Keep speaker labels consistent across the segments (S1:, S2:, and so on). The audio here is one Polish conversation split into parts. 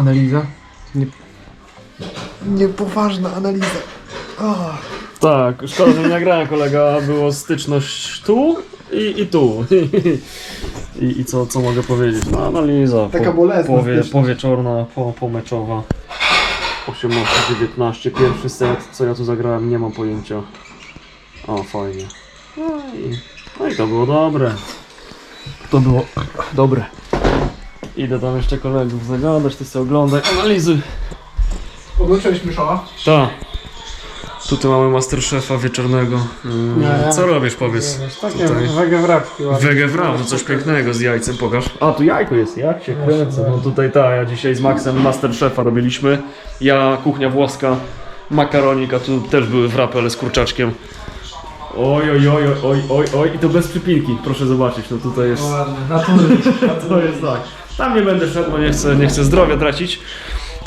S1: Analiza? Nie... Niepoważna analiza. Oh.
S2: Tak, szkoda, że nie nagrałem kolega, było styczność tu i, i tu. I, i co, co mogę powiedzieć? No analiza.
S1: Taka bolesna
S2: Powie,
S1: styczność.
S2: powieczorna, po, pomeczowa. 18-19, pierwszy set, co ja tu zagrałem, nie mam pojęcia. O, fajnie. No i, no i to było dobre. To było dobre. Idę tam jeszcze kolegów zagadać, ty sobie oglądaj, analizy.
S1: Oglądałeś Myszoła?
S2: Tak. Tutaj mamy Masterchefa wieczornego. Mm,
S1: Nie.
S2: Co robisz, powiedz?
S1: Takie
S2: Tutaj.
S1: wege wrapki ładne.
S2: Wege wram, no coś pięknego z jajcem, pokaż. A, tu jajko jest, jak się kręcę. No tutaj ta, ja dzisiaj z Maxem Masterchefa robiliśmy. Ja, kuchnia włoska, makaronik, a tu też były wrapy, ale z kurczaczkiem. Oj, oj, oj, oj, oj, oj, i to bez przypinki, proszę zobaczyć, no tutaj jest...
S1: Ładne, natury.
S2: To jest tak. Tam nie będę szedł, bo nie chcę, nie chcę zdrowia tracić.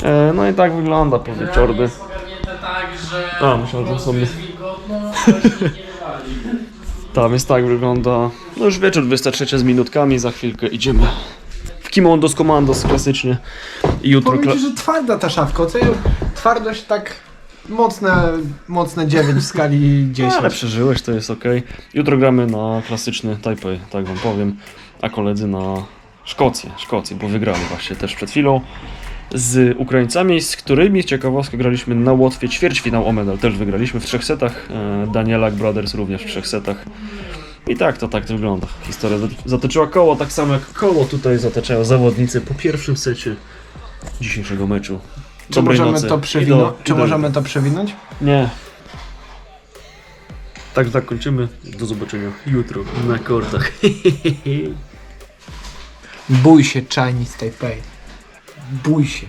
S2: E, no i tak wygląda po wieczorny.
S3: jest ogarnięte tak, że
S2: A, myślałem,
S3: po
S2: że
S3: prostu
S2: sobie-
S3: jest wilgotno, nie.
S2: Tam jest tak wygląda. No już wieczór 23 z minutkami, za chwilkę idziemy w Kimondos Commandos klasycznie. I jutro
S1: Powiem
S2: kla-
S1: ci, że twarda ta szafka. Oceniam twardość tak mocne, mocne 9 w skali 10.
S2: ale przeżyłeś, to jest ok. Jutro gramy na klasyczny Taipei, tak wam powiem. A koledzy na Szkocję, Szkocję, bo wygrali właśnie też przed chwilą z Ukraińcami, z którymi z ciekawostką graliśmy na Łotwie ćwierćfinał o medal. Też wygraliśmy w trzech setach. E, Danielak Brothers również w trzech setach. I tak to tak to wygląda. Historia zat- zatoczyła koło, tak samo jak koło tutaj zataczają zawodnicy po pierwszym secie dzisiejszego meczu.
S1: Czy
S2: Dobrej
S1: możemy
S2: nocy.
S1: to
S2: I
S1: przewinąć?
S2: do-
S1: Czy
S2: do-
S1: możemy to przewinąć?
S2: Nie. Tak, tak kończymy. Do zobaczenia jutro na kortach.
S1: Bój się Chinese Taipei. Bój się.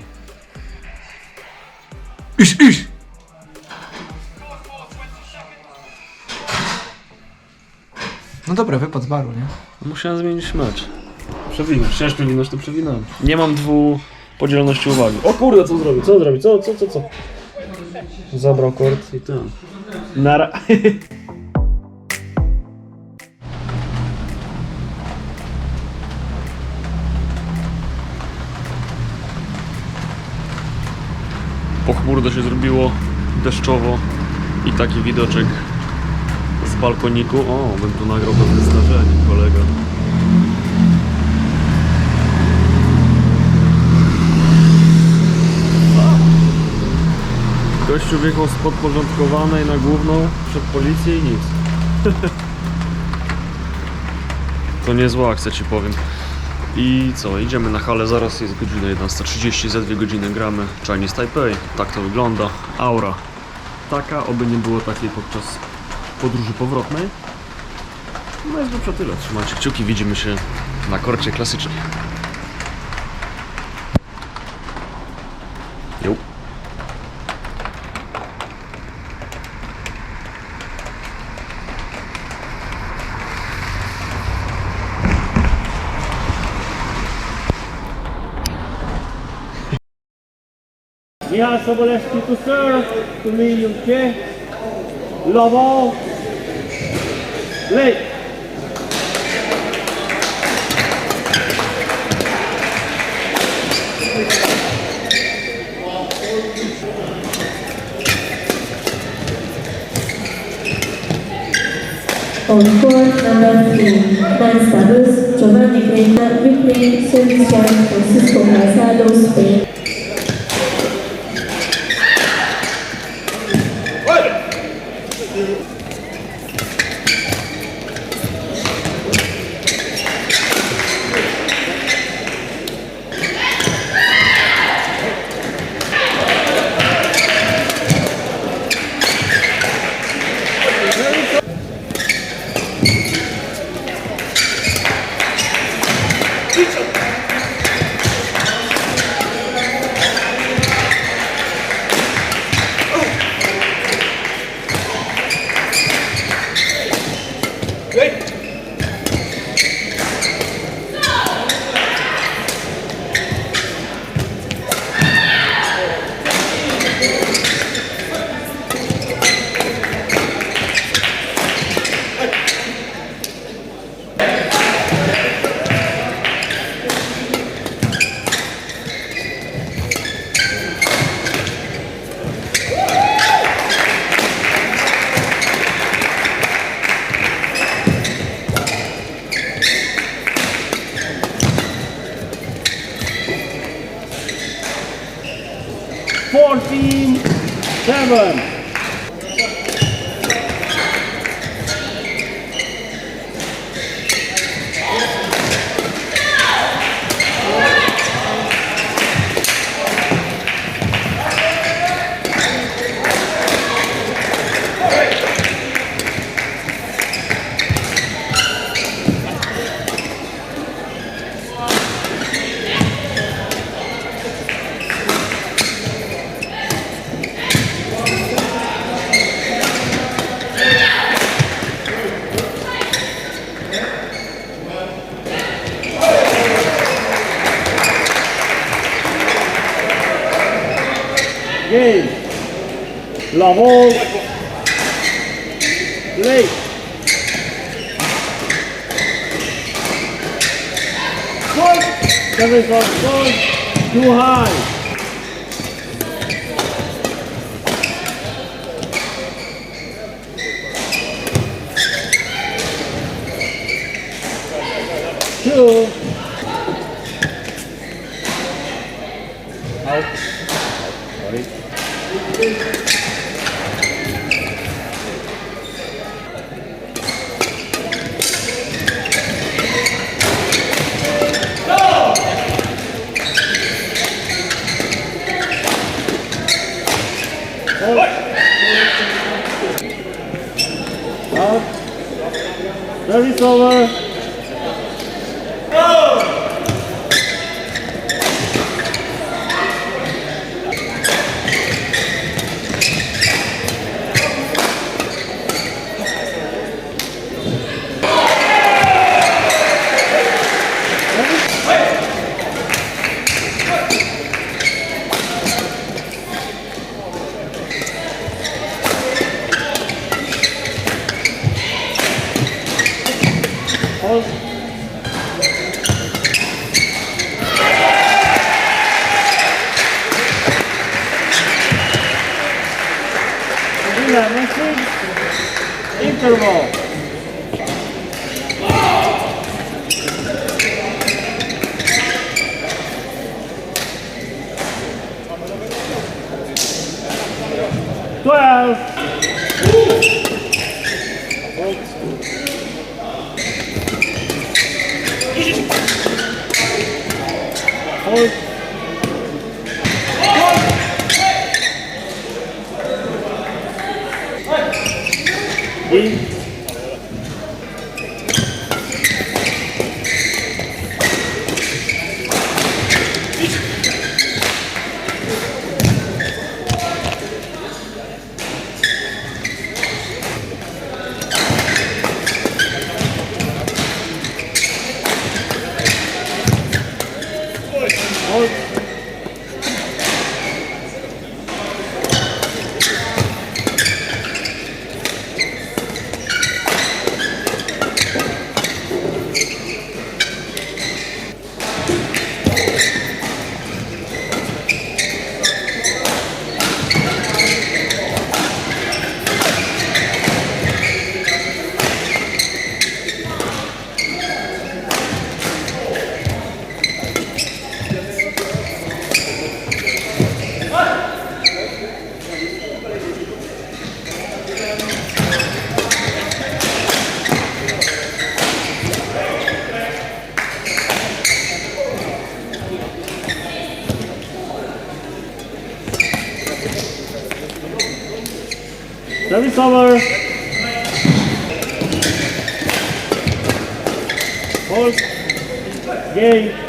S1: Iś, iś! No dobra, wypad z baru, nie?
S2: Musiałem zmienić mecz. Przewinąć. Chciałeś przewinąć, to przewinąłem. Nie mam dwu podzieloności uwagi. O kurde, co zrobił? Co zrobił? Co, co, co, co? Zabrał kort i ten. Nara. Pochmurno się zrobiło, deszczowo i taki widoczek z balkoniku. O, bym tu nagrał pewne zdarzenie, kolega. Gościu wjechał z podporządkowanej na główną przed policję i nic. to niezła akcja ci powiem. I co, idziemy na halę, zaraz jest godzina 11.30, za dwie godziny gramy Chinese Taipei. Tak to wygląda, aura. Taka, oby nie było takiej podczas podróży powrotnej. No jest dobrze tyle. Trzymajcie kciuki, widzimy się na korcie klasycznej.
S4: Michał Sobolewski to serve, to medium kick, level, late.
S5: On court number three, men's doubles, Giovanni Greta, replay service point for Cisco Calzado, Spain.
S2: Bravo. Play. Goal. Seven shot goal. Too high. Two. Over. けども。Twelve. এই Service over. Hold. Game.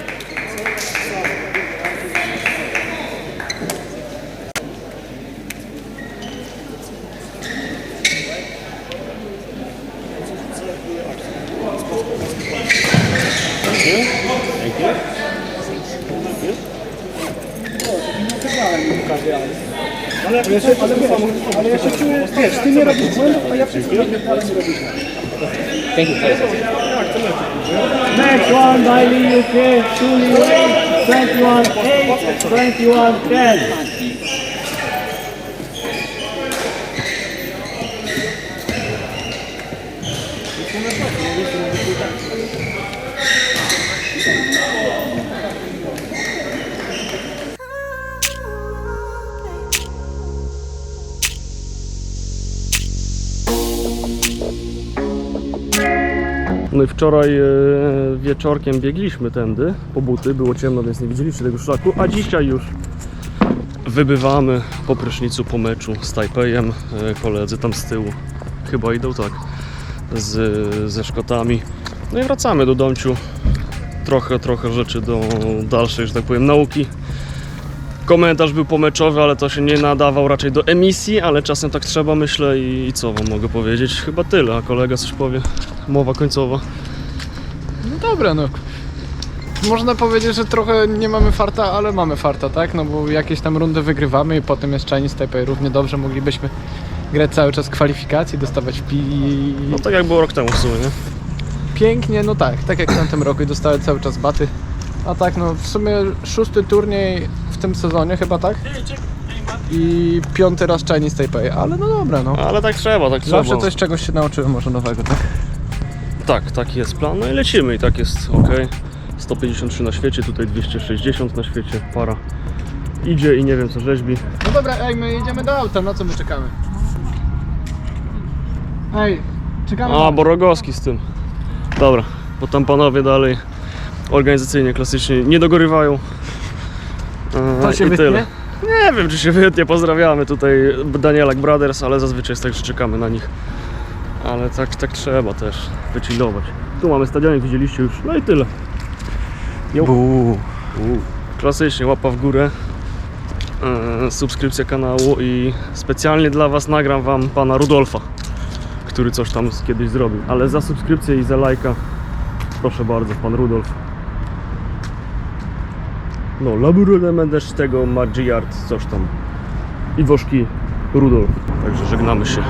S1: Ale ja się, czuję, wiesz, ty nie robisz błędów, a ja wszystko robię, ale nie robisz.
S2: Next one, Bailey UK, Shuli 21 8, 21 10. No i wczoraj e, wieczorkiem biegliśmy tędy po buty, było ciemno, więc nie widzieliście tego szlaku, a dzisiaj już wybywamy po prysznicu, po meczu z Tajpejem. E, koledzy tam z tyłu chyba idą tak z, ze Szkotami. No i wracamy do domciu. Trochę, trochę rzeczy do dalszej, że tak powiem, nauki. Komentarz był pomeczowy, ale to się nie nadawał raczej do emisji, ale czasem tak trzeba, myślę i, i co wam mogę powiedzieć? Chyba tyle, a kolega coś powie. Mowa końcowa.
S1: No dobra, no. Można powiedzieć, że trochę nie mamy farta, ale mamy farta, tak? No bo jakieś tam rundy wygrywamy i potem jest Chinese Taipei. Równie dobrze moglibyśmy grać cały czas kwalifikacji, dostawać pi...
S2: No tak jak było rok temu w sumie, nie?
S1: Pięknie, no tak, tak jak w tamtym roku i dostały cały czas baty. A tak, no w sumie szósty turniej w tym sezonie chyba, tak? I piąty raz Chinese Taipei, ale no dobra, no.
S2: Ale tak trzeba, tak trzeba.
S1: Zawsze coś czegoś się nauczyłem może nowego, tak?
S2: Tak, taki jest plan. No i lecimy i tak jest ok. 153 na świecie, tutaj 260 na świecie, para idzie i nie wiem co rzeźbi.
S1: No dobra, ej, my jedziemy do auta, na co my czekamy? Ej, czekamy
S2: A,
S1: na...
S2: bo Rogowski z tym. Dobra, bo tam panowie dalej organizacyjnie, klasycznie nie dogorywają. E,
S1: To się
S2: i
S1: wytnie?
S2: tyle. Nie wiem, czy się wytnie. Pozdrawiamy tutaj Danielak Brothers, ale zazwyczaj jest tak, że czekamy na nich. Ale tak, tak trzeba też wychillować. Tu mamy stadionik, widzieliście już. No i tyle. Jo. U, Klasycznie, łapa w górę. E, subskrypcja kanału i specjalnie dla Was nagram Wam pana Rudolfa, który coś tam kiedyś zrobił. Ale za subskrypcję i za lajka proszę bardzo, pan Rudolf. No, laburujemy też tego Magiart, coś tam. I Woszki Rudolf. Także żegnamy się.